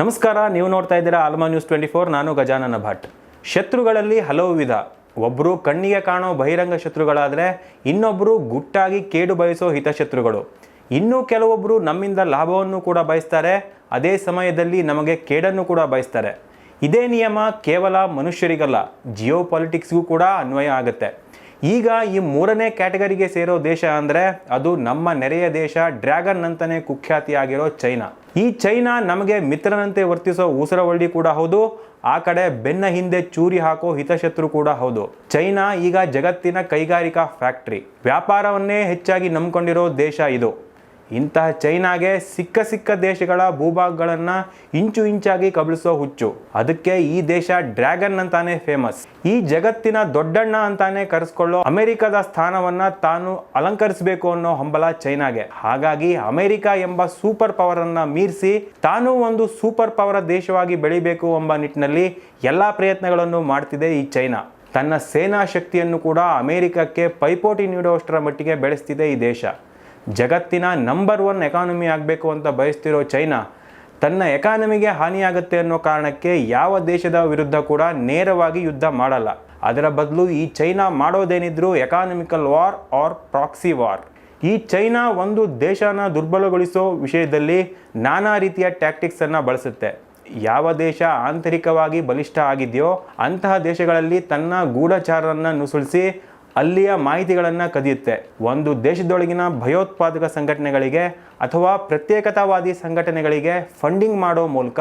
ನಮಸ್ಕಾರ, ನೀವು ನೋಡ್ತಾ ಇದ್ದೀರಾ ಆಲ್ಮಾ ನ್ಯೂಸ್ ಟ್ವೆಂಟಿ ಫೋರ್. ನಾನು ಗಜಾನನ ಭಟ್. ಶತ್ರುಗಳಲ್ಲಿ ಹಲವು ವಿಧ. ಒಬ್ಬರು ಕಣ್ಣಿಗೆ ಕಾಣೋ ಬಹಿರಂಗ ಶತ್ರುಗಳಾದರೆ ಇನ್ನೊಬ್ಬರು ಗುಟ್ಟಾಗಿ ಕೇಡು ಬಯಸೋ ಹಿತಶತ್ರುಗಳು. ಇನ್ನೂ ಕೆಲವೊಬ್ಬರು ನಮ್ಮಿಂದ ಲಾಭವನ್ನು ಕೂಡ ಬಯಸ್ತಾರೆ, ಅದೇ ಸಮಯದಲ್ಲಿ ನಮಗೆ ಕೇಡನ್ನು ಕೂಡ ಬಯಸ್ತಾರೆ. ಇದೇ ನಿಯಮ ಕೇವಲ ಮನುಷ್ಯರಿಗಲ್ಲ, ಜಿಯೋ ಪಾಲಿಟಿಕ್ಸ್ಗೂ ಕೂಡ ಅನ್ವಯ ಆಗುತ್ತೆ. ಈಗ ಈ ಮೂರನೇ ಕ್ಯಾಟಗರಿಗೆ ಸೇರೋ ದೇಶ ಅಂದರೆ ಅದು ನಮ್ಮ ನೆರೆಯ ದೇಶ ಡ್ರ್ಯಾಗನ್ ಅಂತಲೇ ಕುಖ್ಯಾತಿಯಾಗಿರೋ ಚೈನಾ. ಈ ಚೈನಾ ನಮಗೆ ಮಿತ್ರನಂತೆ ವರ್ತಿಸೋ ಉಸಿರವಳ್ಳಿ ಕೂಡ ಹೌದು, ಆ ಕಡೆ ಬೆನ್ನ ಹಿಂದೆ ಚೂರಿ ಹಾಕೋ ಹಿತಶತ್ರು ಕೂಡ ಹೌದು. ಚೈನಾ ಈಗ ಜಗತ್ತಿನ ಕೈಗಾರಿಕಾ ಫ್ಯಾಕ್ಟ್ರಿ. ವ್ಯಾಪಾರವನ್ನೇ ಹೆಚ್ಚಾಗಿ ನಂಬ್ಕೊಂಡಿರೋ ದೇಶ ಇದು. ಇಂತಹ ಚೈನಾಗೆ ಸಿಕ್ಕ ಸಿಕ್ಕ ದೇಶಗಳ ಭೂಭಾಗಗಳನ್ನು ಇಂಚು ಇಂಚಾಗಿ ಕಬಳಿಸೋ ಹುಚ್ಚು. ಅದಕ್ಕೆ ಈ ದೇಶ ಡ್ರ್ಯಾಗನ್ ಅಂತಾನೆ ಫೇಮಸ್. ಈ ಜಗತ್ತಿನ ದೊಡ್ಡಣ್ಣ ಅಂತಾನೆ ಕರೆಸ್ಕೊಳ್ಳೋ ಅಮೆರಿಕದ ಸ್ಥಾನವನ್ನ ತಾನು ಅಲಂಕರಿಸಬೇಕು ಅನ್ನೋ ಹಂಬಲ ಚೈನಾಗೆ. ಹಾಗಾಗಿ ಅಮೆರಿಕ ಎಂಬ ಸೂಪರ್ ಪವರ್ ಅನ್ನ ಮೀರಿಸಿ ತಾನು ಒಂದು ಸೂಪರ್ ಪವರ್ ದೇಶವಾಗಿ ಬೆಳಿಬೇಕು ಎಂಬ ನಿಟ್ಟಿನಲ್ಲಿ ಎಲ್ಲಾ ಪ್ರಯತ್ನಗಳನ್ನು ಮಾಡ್ತಿದೆ ಈ ಚೈನಾ. ತನ್ನ ಸೇನಾ ಶಕ್ತಿಯನ್ನು ಕೂಡ ಅಮೆರಿಕಕ್ಕೆ ಪೈಪೋಟಿ ನೀಡುವಷ್ಟರ ಮಟ್ಟಿಗೆ ಬೆಳೆಸ್ತಿದೆ ಈ ದೇಶ. ಜಗತ್ತಿನ ನಂಬರ್ ಒನ್ ಎಕಾನಮಿ ಆಗಬೇಕು ಅಂತ ಬಯಸ್ತಿರೋ ಚೈನಾ ತನ್ನ ಎಕಾನಮಿಗೆ ಹಾನಿಯಾಗುತ್ತೆ ಅನ್ನೋ ಕಾರಣಕ್ಕೆ ಯಾವ ದೇಶದ ವಿರುದ್ಧ ಕೂಡ ನೇರವಾಗಿ ಯುದ್ಧ ಮಾಡಲ್ಲ. ಅದರ ಬದಲು ಈ China ಮಾಡೋದೇನಿದ್ರು economical war or proxy war ಈ ಚೈನಾ ಒಂದು ದೇಶನ ದುರ್ಬಲಗೊಳಿಸೋ ವಿಷಯದಲ್ಲಿ ನಾನಾ ರೀತಿಯ ಟ್ಯಾಕ್ಟಿಕ್ಸನ್ನು ಬಳಸುತ್ತೆ. ಯಾವ ದೇಶ ಆಂತರಿಕವಾಗಿ ಬಲಿಷ್ಠ ಆಗಿದೆಯೋ ಅಂತಹ ದೇಶಗಳಲ್ಲಿ ತನ್ನ ಗೂಢಚಾರರನ್ನು ನುಸುಳಿಸಿ ಅಲ್ಲಿಯ ಮಾಹಿತಿಗಳನ್ನು ಕದಿಯುತ್ತೆ. ಒಂದು ದೇಶದೊಳಗಿನ ಭಯೋತ್ಪಾದಕ ಸಂಘಟನೆಗಳಿಗೆ ಅಥವಾ ಪ್ರತ್ಯೇಕತಾವಾದಿ ಸಂಘಟನೆಗಳಿಗೆ ಫಂಡಿಂಗ್ ಮಾಡೋ ಮೂಲಕ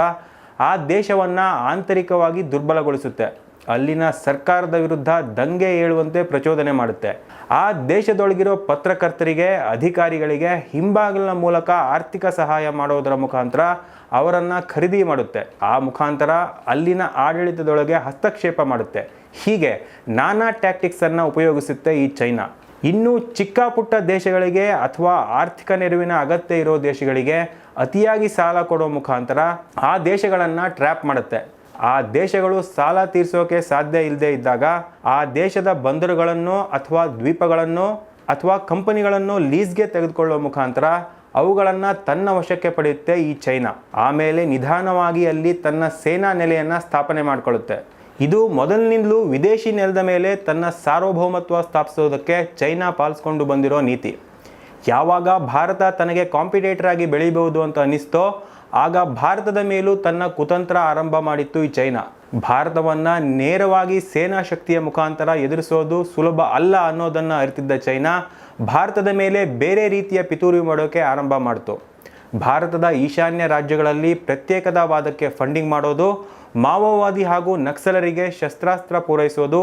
ಆ ದೇಶವನ್ನು ಆಂತರಿಕವಾಗಿ ದುರ್ಬಲಗೊಳಿಸುತ್ತೆ. ಅಲ್ಲಿನ ಸರ್ಕಾರದ ವಿರುದ್ಧ ದಂಗೆ ಏಳುವಂತೆ ಪ್ರಚೋದನೆ ಮಾಡುತ್ತೆ. ಆ ದೇಶದೊಳಗಿರೋ ಪತ್ರಕರ್ತರಿಗೆ, ಅಧಿಕಾರಿಗಳಿಗೆ ಹಿಂಬಾಗಿಲಿನ ಮೂಲಕ ಆರ್ಥಿಕ ಸಹಾಯ ಮಾಡೋದರ ಮುಖಾಂತರ ಅವರನ್ನು ಖರೀದಿ ಮಾಡುತ್ತೆ. ಆ ಮುಖಾಂತರ ಅಲ್ಲಿನ ಆಡಳಿತದೊಳಗೆ ಹಸ್ತಕ್ಷೇಪ ಮಾಡುತ್ತೆ. ಹೀಗೆ ನಾನಾ ಟ್ಯಾಕ್ಟಿಕ್ಸನ್ನು ಉಪಯೋಗಿಸುತ್ತೆ ಈ ಚೈನಾ. ಇನ್ನು ಚಿಕ್ಕ ಪುಟ್ಟ ದೇಶಗಳಿಗೆ ಅಥವಾ ಆರ್ಥಿಕ ನೆರವಿನ ಅಗತ್ಯ ಇರೋ ದೇಶಗಳಿಗೆ ಅತಿಯಾಗಿ ಸಾಲ ಕೊಡೋ ಮುಖಾಂತರ ಆ ದೇಶಗಳನ್ನು ಟ್ರ್ಯಾಪ್ ಮಾಡುತ್ತೆ. ಆ ದೇಶಗಳು ಸಾಲ ತೀರಿಸೋಕೆ ಸಾಧ್ಯ ಇಲ್ಲದೆ ಇದ್ದಾಗ ಆ ದೇಶದ ಬಂದರುಗಳನ್ನು ಅಥವಾ ದ್ವೀಪಗಳನ್ನು ಅಥವಾ ಕಂಪನಿಗಳನ್ನು ಲೀಸ್ಗೆ ತೆಗೆದುಕೊಳ್ಳುವ ಮುಖಾಂತರ ಅವುಗಳನ್ನು ತನ್ನ ವಶಕ್ಕೆ ಪಡೆಯುತ್ತೆ ಈ ಚೈನಾ. ಆಮೇಲೆ ನಿಧಾನವಾಗಿ ಅಲ್ಲಿ ತನ್ನ ಸೇನಾ ನೆಲೆಯನ್ನು ಸ್ಥಾಪನೆ ಮಾಡಿಕೊಳ್ಳುತ್ತೆ. ಇದು ಮೊದಲಿನಿಂದಲೂ ವಿದೇಶಿ ನೆಲದ ಮೇಲೆ ತನ್ನ ಸಾರ್ವಭೌಮತ್ವ ಸ್ಥಾಪಿಸೋದಕ್ಕೆ ಚೈನಾ ಪಾಲಿಸ್ಕೊಂಡು ಬಂದಿರೋ ನೀತಿ. ಯಾವಾಗ ಭಾರತ ತನಗೆ ಕಾಂಪಿಟೇಟರ್ ಆಗಿ ಬೆಳೀಬಹುದು ಅಂತ ಅನ್ನಿಸ್ತೋ, ಆಗ ಭಾರತದ ಮೇಲೂ ತನ್ನ ಕುತಂತ್ರ ಆರಂಭ ಮಾಡಿತ್ತು ಈ ಚೈನಾ. ಭಾರತವನ್ನ ನೇರವಾಗಿ ಸೇನಾ ಶಕ್ತಿಯ ಮುಖಾಂತರ ಎದುರಿಸೋದು ಸುಲಭ ಅಲ್ಲ ಅನ್ನೋದನ್ನು ಅರಿತಿದ್ದ ಚೈನಾ, ಭಾರತದ ಮೇಲೆ ಬೇರೆ ರೀತಿಯ ಪಿತೂರಿ ಮಾಡೋಕೆ ಆರಂಭ ಮಾಡಿತು. ಭಾರತದ ಈಶಾನ್ಯ ರಾಜ್ಯಗಳಲ್ಲಿ ಪ್ರತ್ಯೇಕತಾವಾದಕ್ಕೆ ಫಂಡಿಂಗ್ ಮಾಡೋದು ಮಾವೋವಾದಿ ಹಾಗೂ ನಕ್ಸಲರಿಗೆ ಶಸ್ತ್ರಾಸ್ತ್ರ ಪೂರೈಸೋದು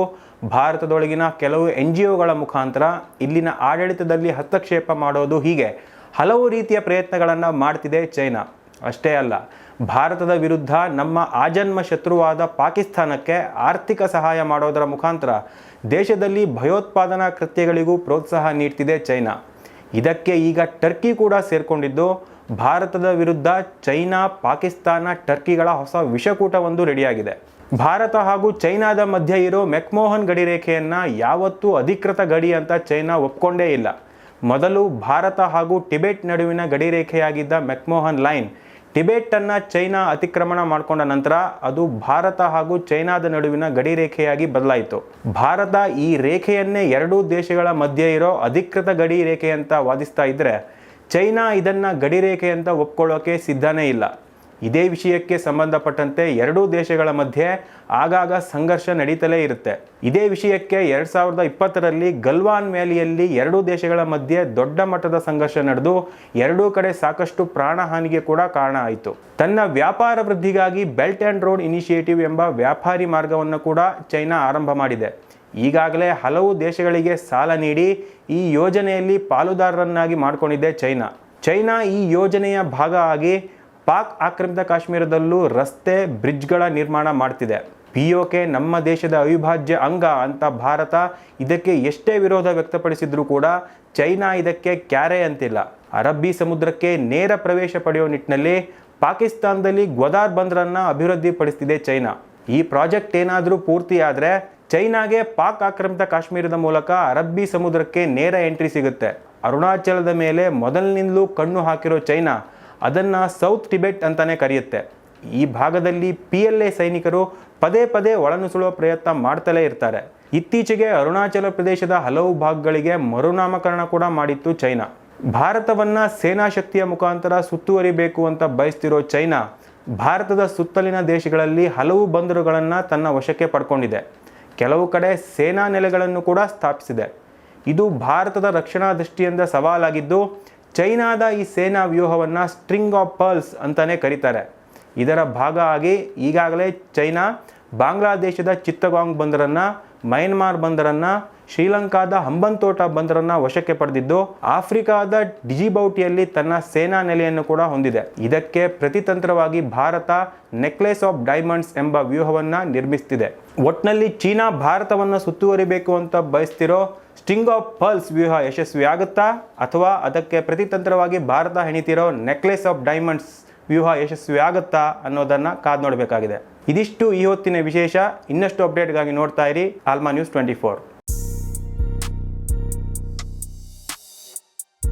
ಭಾರತದೊಳಗಿನ ಕೆಲವು ಎನ್ ಜಿ ಒಗಳ ಮುಖಾಂತರ, ಇಲ್ಲಿನ ಆಡಳಿತದಲ್ಲಿ ಹಸ್ತಕ್ಷೇಪ ಮಾಡೋದು ಹೀಗೆ ಹಲವು ರೀತಿಯ ಪ್ರಯತ್ನಗಳನ್ನು ಮಾಡ್ತಿದೆ ಚೈನಾ. ಅಷ್ಟೇ ಅಲ್ಲ, ಭಾರತದ ವಿರುದ್ಧ ನಮ್ಮ ಆಜನ್ಮ ಶತ್ರುವಾದ ಪಾಕಿಸ್ತಾನಕ್ಕೆ ಆರ್ಥಿಕ ಸಹಾಯ ಮಾಡೋದರ ಮುಖಾಂತರ ದೇಶದಲ್ಲಿ ಭಯೋತ್ಪಾದನಾ ಕೃತ್ಯಗಳಿಗೂ ಪ್ರೋತ್ಸಾಹ ನೀಡ್ತಿದೆ ಚೈನಾ. ಇದಕ್ಕೆ ಈಗ ಟರ್ಕಿ ಕೂಡ ಸೇರ್ಕೊಂಡಿದ್ದು ಭಾರತದ ವಿರುದ್ಧ ಚೈನಾ, ಪಾಕಿಸ್ತಾನ, ಟರ್ಕಿಗಳ ಹೊಸ ವಿಷಕೂಟವೊಂದು ರೆಡಿಯಾಗಿದೆ. ಭಾರತ ಹಾಗೂ ಚೈನಾದ ಮಧ್ಯೆ ಇರೋ ಮೆಕ್ಮೋಹನ್ ಗಡಿ ರೇಖೆಯನ್ನು ಯಾವತ್ತೂ ಅಧಿಕೃತ ಗಡಿ ಅಂತ ಚೈನಾ ಒಪ್ಕೊಂಡೇ ಇಲ್ಲ. ಮೊದಲು ಭಾರತ ಹಾಗೂ ಟಿಬೆಟ್ ನಡುವಿನ ಗಡಿ ರೇಖೆಯಾಗಿದ್ದ ಮೆಕ್ಮೋಹನ್ ಲೈನ್ ಟಿಬೆಟನ್ನು ಚೈನಾ ಅತಿಕ್ರಮಣ ಮಾಡಿಕೊಂಡ ನಂತರ ಅದು ಭಾರತ ಹಾಗೂ ಚೈನಾದ ನಡುವಿನ ಗಡಿ ರೇಖೆಯಾಗಿ ಬದಲಾಯಿತು. ಭಾರತ ಈ ರೇಖೆಯನ್ನೇ ಎರಡೂ ದೇಶಗಳ ಮಧ್ಯೆ ಇರೋ ಅಧಿಕೃತ ಗಡಿ ರೇಖೆ ಅಂತ ವಾದಿಸ್ತಾ ಇದ್ರೆ ಚೈನಾ ಇದನ್ನು ಗಡಿ ರೇಖೆ ಅಂತ ಒಪ್ಕೊಳ್ಳೋಕೆ ಸಿದ್ಧನೇ ಇಲ್ಲ. ಇದೇ ವಿಷಯಕ್ಕೆ ಸಂಬಂಧಪಟ್ಟಂತೆ ಎರಡೂ ದೇಶಗಳ ಮಧ್ಯೆ ಆಗಾಗ ಸಂಘರ್ಷ ನಡೀತಲೇ ಇರುತ್ತೆ. ಇದೇ ವಿಷಯಕ್ಕೆ ಎರಡು ಸಾವಿರದ ಇಪ್ಪತ್ತರಲ್ಲಿ ಗಲ್ವಾನ್ ವ್ಯಾಲಿಯಲ್ಲಿ ಎರಡೂ ದೇಶಗಳ ಮಧ್ಯೆ ದೊಡ್ಡ ಮಟ್ಟದ ಸಂಘರ್ಷ ನಡೆದು ಎರಡೂ ಕಡೆ ಸಾಕಷ್ಟು ಪ್ರಾಣಹಾನಿಗೆ ಕೂಡ ಕಾರಣ ಆಯಿತು. ತನ್ನ ವ್ಯಾಪಾರ ವೃದ್ಧಿಗಾಗಿ ಬೆಲ್ಟ್ ಆ್ಯಂಡ್ ರೋಡ್ ಇನಿಷಿಯೇಟಿವ್ ಎಂಬ ವ್ಯಾಪಾರಿ ಮಾರ್ಗವನ್ನು ಕೂಡ ಚೈನಾ ಆರಂಭ ಮಾಡಿದೆ. ಈಗಾಗಲೇ ಹಲವು ದೇಶಗಳಿಗೆ ಸಾಲ ನೀಡಿ ಈ ಯೋಜನೆಯಲ್ಲಿ ಪಾಲುದಾರರನ್ನಾಗಿ ಮಾಡಿಕೊಂಡಿದೆ ಚೈನಾ. ಚೈನಾ ಈ ಯೋಜನೆಯ ಭಾಗ ಆಗಿ ಪಾಕ್ ಆಕ್ರಮಿತ ಕಾಶ್ಮೀರದಲ್ಲೂ ರಸ್ತೆ, ಬ್ರಿಡ್ಜ್ಗಳ ನಿರ್ಮಾಣ ಮಾಡ್ತಿದೆ. ಪಿ ನಮ್ಮ ದೇಶದ ಅವಿಭಾಜ್ಯ ಅಂಗ ಅಂತ ಭಾರತ ಇದಕ್ಕೆ ಎಷ್ಟೇ ವಿರೋಧ ವ್ಯಕ್ತಪಡಿಸಿದ್ರೂ ಕೂಡ ಚೈನಾ ಇದಕ್ಕೆ ಕ್ಯಾರೆ ಅಂತಿಲ್ಲ. ಅರಬ್ಬಿ ಸಮುದ್ರಕ್ಕೆ ನೇರ ಪ್ರವೇಶ ಪಡೆಯುವ ನಿಟ್ಟಿನಲ್ಲಿ ಪಾಕಿಸ್ತಾನದಲ್ಲಿ ಗ್ವದಾರ್ ಬಂದರನ್ನು ಅಭಿವೃದ್ಧಿಪಡಿಸ್ತಿದೆ ಚೈನಾ. ಈ ಪ್ರಾಜೆಕ್ಟ್ ಏನಾದರೂ ಪೂರ್ತಿಯಾದರೆ ಚೈನಾಗೆ ಪಾಕ್ ಆಕ್ರಮಿತ ಕಾಶ್ಮೀರದ ಮೂಲಕ ಅರಬ್ಬಿ ಸಮುದ್ರಕ್ಕೆ ನೇರ ಎಂಟ್ರಿ ಸಿಗುತ್ತೆ. ಅರುಣಾಚಲದ ಮೇಲೆ ಮೊದಲಿನಿಂದಲೂ ಕಣ್ಣು ಹಾಕಿರೋ ಚೈನಾ ಅದನ್ನು ಸೌತ್ ಟಿಬೆಟ್ ಅಂತಲೇ ಕರೆಯುತ್ತೆ. ಈ ಭಾಗದಲ್ಲಿ ಪಿ ಎಲ್ ಎ ಸೈನಿಕರು ಪದೇ ಪದೇ ಒಳನುಸುಳುವ ಪ್ರಯತ್ನ ಮಾಡ್ತಲೇ ಇರ್ತಾರೆ. ಇತ್ತೀಚೆಗೆ ಅರುಣಾಚಲ ಪ್ರದೇಶದ ಹಲವು ಭಾಗಗಳಿಗೆ ಮರುನಾಮಕರಣ ಕೂಡ ಮಾಡಿತ್ತು ಚೈನಾ. ಭಾರತವನ್ನ ಸೇನಾ ಶಕ್ತಿಯ ಮುಖಾಂತರ ಸುತ್ತುವರಿಬೇಕು ಅಂತ ಬಯಸ್ತಿರೋ ಚೈನಾ ಭಾರತದ ಸುತ್ತಲಿನ ದೇಶಗಳಲ್ಲಿ ಹಲವು ಬಂದರುಗಳನ್ನು ತನ್ನ ವಶಕ್ಕೆ ಪಡ್ಕೊಂಡಿದೆ. ಕೆಲವು ಕಡೆ ಸೇನಾ ನೆಲೆಗಳನ್ನು ಕೂಡ ಸ್ಥಾಪಿಸಿದೆ. ಇದು ಭಾರತದ ರಕ್ಷಣಾ ದೃಷ್ಟಿಯಿಂದ ಸವಾಲಾಗಿದ್ದು, ಚೈನಾದ ಈ ಸೇನಾ ವ್ಯೂಹವನ್ನು ಸ್ಟ್ರಿಂಗ್ ಆಫ್ ಪರ್ಲ್ಸ್ ಅಂತಲೇ ಕರೀತಾರೆ. ಇದರ ಭಾಗ ಆಗಿ ಈಗಾಗಲೇ ಚೈನಾ, ಬಾಂಗ್ಲಾದೇಶದ ಚಿತ್ತಗಾಂಗ್ ಬಂದರನ್ನು, ಮಯನ್ಮಾರ್ ಬಂದರನ್ನು ಶ್ರೀಲಂಕಾದ ಹಂಬಂತೋಟ ಬಂದರನ್ನ ವಶಕ್ಕೆ ಪಡೆದಿದ್ದು, ಆಫ್ರಿಕಾದ ಡಿಜಿಬೌಟಿಯಲ್ಲಿ ತನ್ನ ಸೇನಾ ನೆಲೆಯನ್ನು ಕೂಡ ಹೊಂದಿದೆ. ಇದಕ್ಕೆ ಪ್ರತಿತಂತ್ರವಾಗಿ ಭಾರತ ನೆಕ್ಲೆಸ್ ಆಫ್ ಡೈಮಂಡ್ಸ್ ಎಂಬ ವ್ಯೂಹವನ್ನು ನಿರ್ಮಿಸುತ್ತಿದೆ ಒಟ್ನಲ್ಲಿ ಚೀನಾ ಭಾರತವನ್ನು ಸುತ್ತುವರಿಬೇಕು ಅಂತ ಬಯಸ್ತಿರೋ ಸ್ಟಿಂಗ್ ಆಫ್ ಪಲ್ಸ್ ವ್ಯೂಹ ಯಶಸ್ವಿಯಾಗುತ್ತಾ, ಅಥವಾ ಅದಕ್ಕೆ ಪ್ರತಿತಂತ್ರವಾಗಿ ಭಾರತ ಹೆಣಿತಿರೋ ನೆಕ್ಲೆಸ್ ಆಫ್ ಡೈಮಂಡ್ಸ್ ವ್ಯೂಹ ಯಶಸ್ವಿ ಆಗುತ್ತಾ ಅನ್ನೋದನ್ನ ಕಾದು ನೋಡಬೇಕಾಗಿದೆ ಇದಿಷ್ಟು ಈ ಹೊತ್ತಿನ ವಿಶೇಷ. ಇನ್ನಷ್ಟು ಅಪ್ಡೇಟ್ಗಾಗಿ ನೋಡ್ತಾ ಇರಿ. Alma news twenty four.